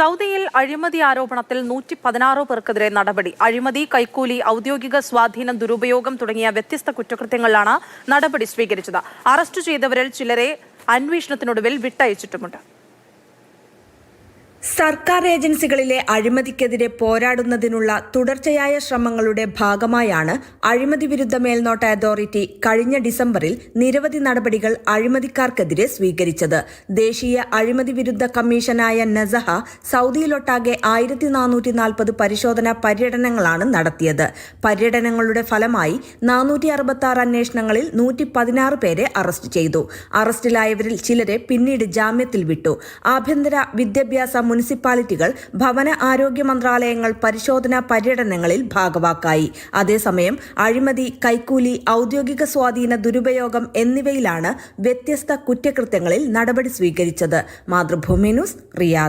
സൗദിയിൽ അഴിമതി ആരോപണത്തിൽ നൂറ്റി പതിനാറ് പേർക്കെതിരെ നടപടി. അഴിമതി കൈക്കൂലി ഔദ്യോഗിക സ്വാധീനം ദുരുപയോഗം തുടങ്ങിയ വ്യത്യസ്ത കുറ്റകൃത്യങ്ങളിലാണ് നടപടി സ്വീകരിച്ചത്. അറസ്റ്റ് ചെയ്തവരിൽ ചിലരെ അന്വേഷണത്തിനൊടുവിൽ വിട്ടയച്ചിട്ടുമുണ്ട്. സർക്കാർ ഏജൻസികളിലെ അഴിമതിക്കെതിരെ പോരാടുന്നതിനുള്ള തുടർച്ചയായ ശ്രമങ്ങളുടെ ഭാഗമായാണ് അഴിമതി വിരുദ്ധ മേൽനോട്ട അതോറിറ്റി കഴിഞ്ഞ ഡിസംബറിൽ നിരവധി നടപടികൾ അഴിമതിക്കാർക്കെതിരെ സ്വീകരിച്ചത്. ദേശീയ അഴിമതി വിരുദ്ധ കമ്മീഷനായ നസഹ സൗദിയിലൊട്ടാകെ ആയിരത്തി നാനൂറ്റി നാൽപ്പത് പരിശോധനാ പര്യടനങ്ങളാണ് നടത്തിയത്. പര്യടനങ്ങളുടെ ഫലമായി നാനൂറ്റി അറുപത്തി ആറ് അന്വേഷണങ്ങളിൽ നൂറ്റി പതിനാറ് പേരെ അറസ്റ്റ് ചെയ്തു. അറസ്റ്റിലായവരിൽ ചിലരെ പിന്നീട് ജാമ്യത്തിൽ വിട്ടു. ആഭ്യന്തര വിദ്യാഭ്യാസ മുനിസിപ്പാലിറ്റികൾ ഭവന ആരോഗ്യ മന്ത്രാലയങ്ങൾ പരിശോധനാ പര്യടനങ്ങളിൽ ഭാഗവാക്കായി. അതേസമയം അഴിമതി കൈക്കൂലി ഔദ്യോഗിക സ്വാധീന ദുരുപയോഗം എന്നിവയിലാണ് വ്യത്യസ്ത കുറ്റകൃത്യങ്ങളിൽ നടപടി സ്വീകരിച്ചത്. Mathrubhumi news Riyadh.